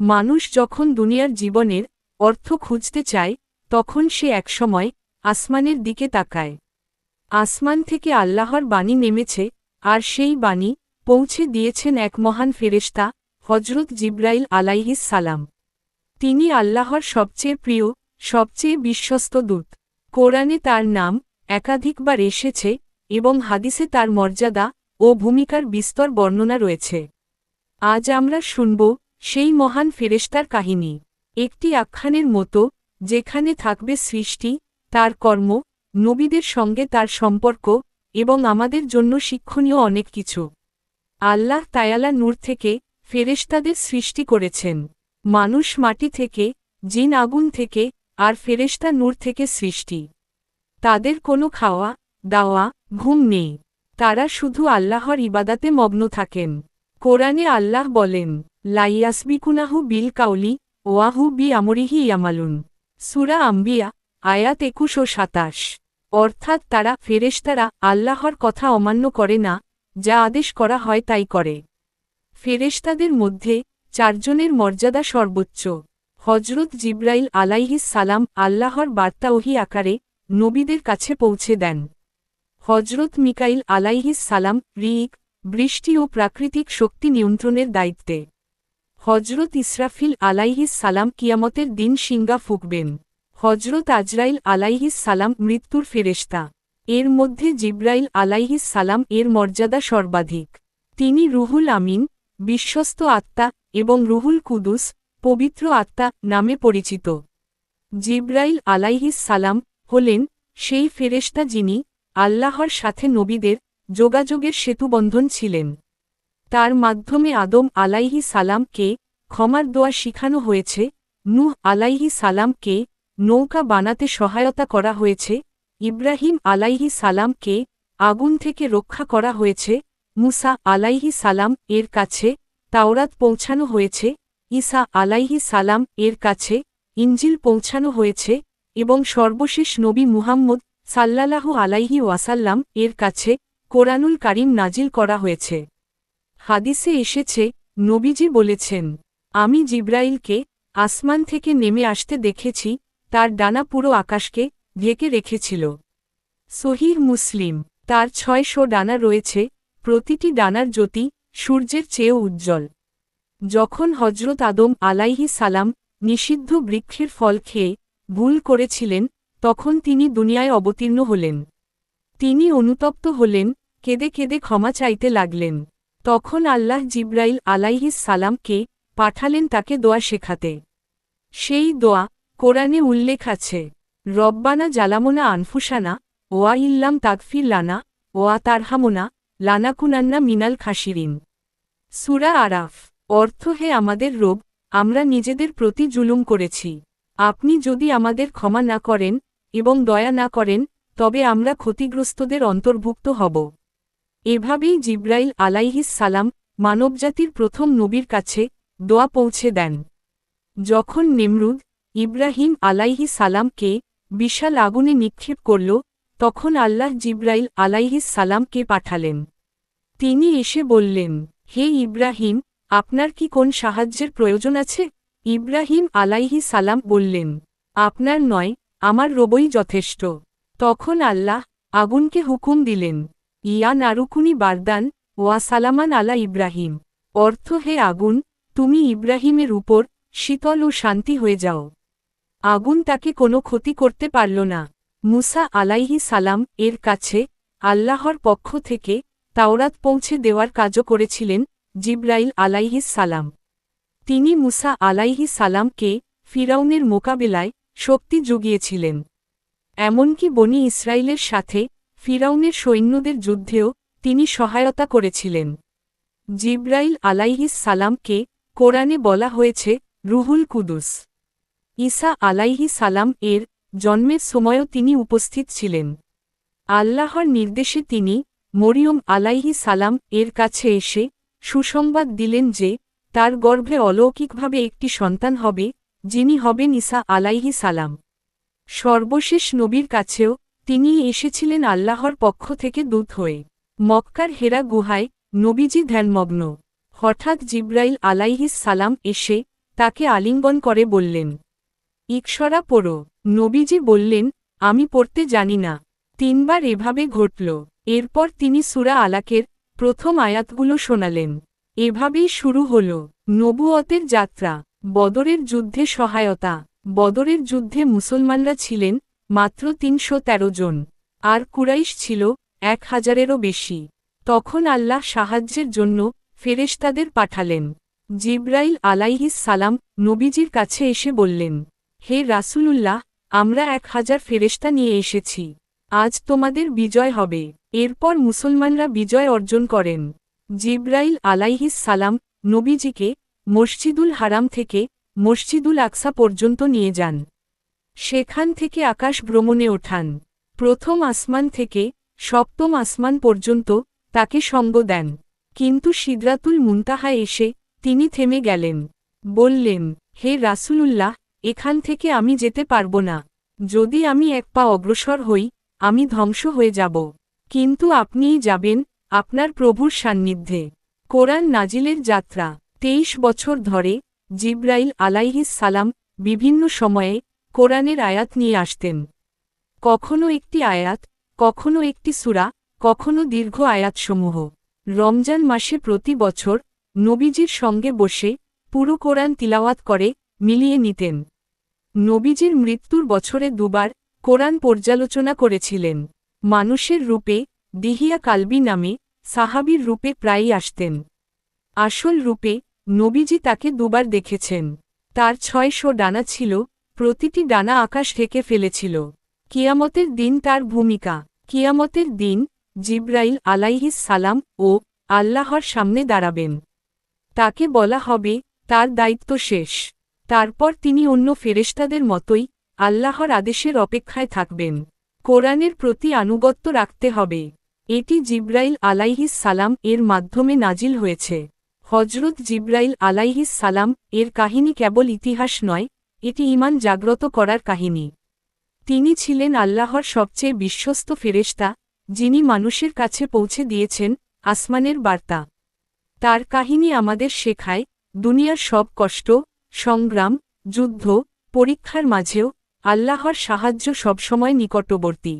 মানুষ যখন দুনিয়ার জীবনের অর্থ খুঁজতে চায়, তখন সে একসময় আসমানের দিকে তাকায়। আসমান থেকে আল্লাহর বাণী নেমেছে, আর সেই বাণী পৌঁছে দিয়েছেন এক মহান ফেরেশতা হজরত জিব্রাইল আলাইহিস সালাম। তিনি আল্লাহর সবচেয়ে প্রিয়, সবচেয়ে বিশ্বস্ত দূত। কোরআনে তার নাম একাধিকবার এসেছে এবং হাদিসে তার মর্যাদা ও ভূমিকার বিস্তর বর্ণনা রয়েছে। আজ আমরা শুনব সেই মহান ফেরেশতার কাহিনী। একটি আখ্যানের মতো, যেখানে থাকবে সৃষ্টি, তার কর্ম, নবীদের সঙ্গে তার সম্পর্ক, এবং আমাদের জন্য শিক্ষণীয় অনেক কিছু। আল্লাহ তায়ালা নূর থেকে ফেরেশতাদের সৃষ্টি করেছেন। মানুষ মাটি থেকে, জিন আগুন থেকে, আর ফেরেশতা নূর থেকে সৃষ্টি। তাদের কোনো খাওয়া, দাওয়া, ঘুম নেই। তারা শুধু আল্লাহর ইবাদাতে মগ্ন থাকেন। কোরআনে আল্লাহ বলেন লাইয়াসবিকুনাহু বিল কাউলি, ওয়াহু বি আমরিহি ইয়ামালুন। সুরা আম্বিয়া, আয়াত একুশ ও সাতাশ। অর্থাৎ তারা ফেরেশতারা আল্লাহর কথা অমান্য করে না, যা আদেশ করা হয় তাই করে। ফেরেশতাদের মধ্যে চারজনের মর্যাদা সর্বোচ্চ। হজরত জিব্রাইল আলাইহিস সালাম আল্লাহর বার্তা ওহি আকারে নবীদের কাছে পৌঁছে দেন। হজরত মিকাইল আলাইহিস সালাম রিক বৃষ্টি ও প্রাকৃতিক শক্তি নিয়ন্ত্রণের দায়িত্বে। হজরত ইসরাফিল আলাইহিস সালাম কিয়ামতের দিন সিঙ্গা ফুকবেন। হজরত আজরাইল আলাইহিস সালাম মৃত্যুর ফেরেশতা। এর মধ্যে জিব্রাইল আলাইহিস সালাম এর মর্যাদা সর্বাধিক। তিনি রুহুল আমিন, বিশ্বস্ত আত্মা এবং রুহুল কুদুস, পবিত্র আত্মা নামে পরিচিত। জিব্রাইল আলাইহিস সালাম হলেন সেই ফেরেশতা যিনি আল্লাহর সাথে নবীদের যোগাযোগের সেতুবন্ধন ছিলেন। তার মাধ্যমে আদম আলাইহি সালামকে ক্ষমার দোয়া শিখানো হয়েছে, নূহ আলাইহি সালামকে নৌকা বানাতে সহায়তা করা হয়েছে, ইব্রাহিম আলাইহি সালামকে আগুন থেকে রক্ষা করা হয়েছে, মুসা আলাইহি সালাম এর কাছে তাওরাত পৌঁছানো হয়েছে, ঈসা আলাইহি সালাম এর কাছে ইঞ্জিল পৌঁছানো হয়েছে এবং সর্বশেষ নবী মুহাম্মদ সাল্লাল্লাহু আলাইহি ওয়াসাল্লাম এর কাছে কোরআনুল কারিম নাজিল করা হয়েছে। হাদিসে এসেছে, নবীজি বলেছেন, আমি জিব্রাইলকে আসমান থেকে নেমে আসতে দেখেছি, তার ডানা পুরো আকাশকে ঢেকে রেখেছিল। সহিহ মুসলিম, তার ছয়শো ডানা রয়েছে, প্রতিটি ডানার জ্যোতি সূর্যের চেয়েও উজ্জ্বল। যখন হজরত আদম আলাইহি সালাম নিষিদ্ধ বৃক্ষের ফল খেয়ে ভুল করেছিলেন, তখন তিনি দুনিয়ায় অবতীর্ণ হলেন। তিনি অনুতপ্ত হলেন, কেঁদে কেঁদে ক্ষমা চাইতে লাগলেন। তখন আল্লাহ জিব্রাইল আলাইহিস সালামকে পাঠালেন তাকে দোয়া শেখাতে। সেই দোয়া কোরআনে উল্লেখ আছে, রব্বানা জালামোনা আনফুসানা, ওয়া ইল্লাম তাকফির লানা, ওয়া তারহামোনা, লানাকুনান্না মিনাল খাসিরিন সুরা আরাফ, অর্থ, হে আমাদের রোগ আমরা নিজেদের প্রতি জুলুম করেছি। আপনি যদি আমাদের ক্ষমা না করেন এবং দয়া না করেন, তবে আমরা ক্ষতিগ্রস্তদের অন্তর্ভুক্ত হব। এভাবেই জিব্রাইল আলাইহিস সালাম মানবজাতির প্রথম নবীর কাছে দোয়া পৌঁছে দেন। যখন নেমরুদ ইব্রাহিম আলাইহি সালামকে বিশাল আগুনে নিক্ষেপ করল, তখন আল্লাহ জিব্রাইল আলাইহিস সালামকে পাঠালেন। তিনি এসে বললেন, হে ইব্রাহিম, আপনার কি কোন সাহায্যের প্রয়োজন আছে? ইব্রাহিম আলাইহি সালাম বললেন, আপনার নয়, আমার রবই যথেষ্ট। তখন আল্লাহ আগুনকে হুকুম দিলেন ইয়া নারুকুনি বারদান, ওয়া সালামান আলা ইব্রাহিম। অর্থ হে আগুন, তুমি ইব্রাহিমের উপর শীতল ও শান্তি হয়ে যাও। আগুন তাকে কোনো ক্ষতি করতে পারল না। মুসা আলাইহি সালাম এর কাছে আল্লাহর পক্ষ থেকে তাওরাত পৌঁছে দেওয়ার কাজও করেছিলেন জিব্রাইল আলাইহিস সালাম। তিনি মুসা আলাইহি সালামকে ফিরাউনের মোকাবেলায় শক্তি জুগিয়েছিলেন। এমনকি বনি ইসরায়েলের সাথে ফিরাউনের সৈন্যদের যুদ্ধেও তিনি সহায়তা করেছিলেন। জিব্রাইল আলাইহিস সালামকে কোরআনে বলা হয়েছে, রুহুল কুদুস। ঈসা আলাইহি সালাম এর জন্মের সময়ও তিনি উপস্থিত ছিলেন। আল্লাহর নির্দেশে তিনি মরিয়ম আলাইহি সালাম এর কাছে এসে সুসংবাদ দিলেন যে, তার গর্ভে অলৌকিকভাবে একটি সন্তান হবে, যিনি হবেন ঈসা আলাইহি সালাম। সর্বশেষ নবীর কাছেও তিনি এসেছিলেন আল্লাহর পক্ষ থেকে দূত হয়ে। মক্কার হেরা গুহায় নবীজি ধ্যানমগ্ন। হঠাৎ জিব্রাইল আলাইহিস সালাম এসে তাকে আলিঙ্গন করে বললেন, ইকসরা পড়ো। নবীজি বললেন, আমি পড়তে জানি না। তিনবার এভাবে ঘটল। এরপর তিনি সুরা আলাকের প্রথম আয়াতগুলো শোনালেন। এভাবেই শুরু হল। নবুয়তের যাত্রা, বদরের যুদ্ধে সহায়তা, বদরের যুদ্ধে মুসলমানরা ছিলেন মাত্র তিনশো তেরো জন। আর কুরাইশ ছিল এক হাজারেরও বেশি। তখন আল্লাহ সাহায্যের জন্য ফেরেশতাদের পাঠালেন। জিব্রাইল আলাইহিস সালাম নবীজির কাছে এসে বললেন, হে রাসূলুল্লাহ, আমরা এক হাজার ফেরেশতা নিয়ে এসেছি। আজ তোমাদের বিজয় হবে। এরপর মুসলমানরা বিজয় অর্জন করেন। জিব্রাইল আলাইহিস সালাম নবীজিকে মসজিদুল হারাম থেকে মসজিদুল আকসা পর্যন্ত নিয়ে যান। সেখান থেকে আকাশ ভ্রমণে ওঠান। প্রথম আসমান থেকে সপ্তম আসমান পর্যন্ত তাকে সঙ্গ দেন। কিন্তু সিদ্রাতুল মুনতাহা এসে তিনি থেমে গেলেন। বললেন, হে রাসূলুল্লাহ, এখান থেকে আমি যেতে পারব না। যদি আমি এক পা অগ্রসর হই, আমি ধ্বংস হয়ে যাব। কিন্তু আপনিই যাবেন আপনার প্রভুর সান্নিধ্যে। কোরআন নাজিলের যাত্রা। তেইশ বছর ধরে জিব্রাইল আলাইহিস সালাম বিভিন্ন সময়ে কোরআনের আয়াত নিয়ে আসতেন। কখনো একটি আয়াত, কখনো একটি সুরা, কখনো দীর্ঘ আয়াতসমূহ। রমজান মাসে প্রতি বছর নবীজির সঙ্গে বসে পুরো কোরআন তিলাওয়াত করে, মিলিয়ে নিতেন। নবীজির মৃত্যুর বছরে দুবার কোরআন পর্যালোচনা করেছিলেন। মানুষের রূপে দিহিয়া কালবি নামে সাহাবির রূপে প্রায়ই আসতেন। আসল রূপে নবীজি তাকে দুবার দেখেছেন। তার ছয়শো ডানা ছিল প্রতিটি ডানা আকাশ ঢেকে ফেলেছিল। কিয়ামতের দিন তার ভূমিকা। কিয়ামতের দিন জিব্রাইল আলাইহিস সালাম ও আল্লাহর সামনে দাঁড়াবেন। তাকে বলা হবে, তার দায়িত্ব শেষ। তারপর তিনি অন্য ফেরেশতাদের মতোই আল্লাহর আদেশের অপেক্ষায় থাকবেন। কোরআনের প্রতি আনুগত্য রাখতে হবে। এটি জিব্রাইল আলাইহিস সালাম এর মাধ্যমে নাজিল হয়েছে। হজরত জিব্রাইল আলাইহিস সালাম এর কাহিনী কেবল ইতিহাস নয় এটি ইমান জাগ্রত করার কাহিনী। তিনি ছিলেন আল্লাহর সবচেয়ে বিশ্বস্ত ফেরেস্তা যিনি মানুষের কাছে পৌঁছে দিয়েছেন আসমানের বার্তা। তার কাহিনী আমাদের শেখায়, দুনিয়ার সব কষ্ট, সংগ্রাম, যুদ্ধ, পরীক্ষার মাঝেও আল্লাহর সাহায্য সবসময় নিকটবর্তী।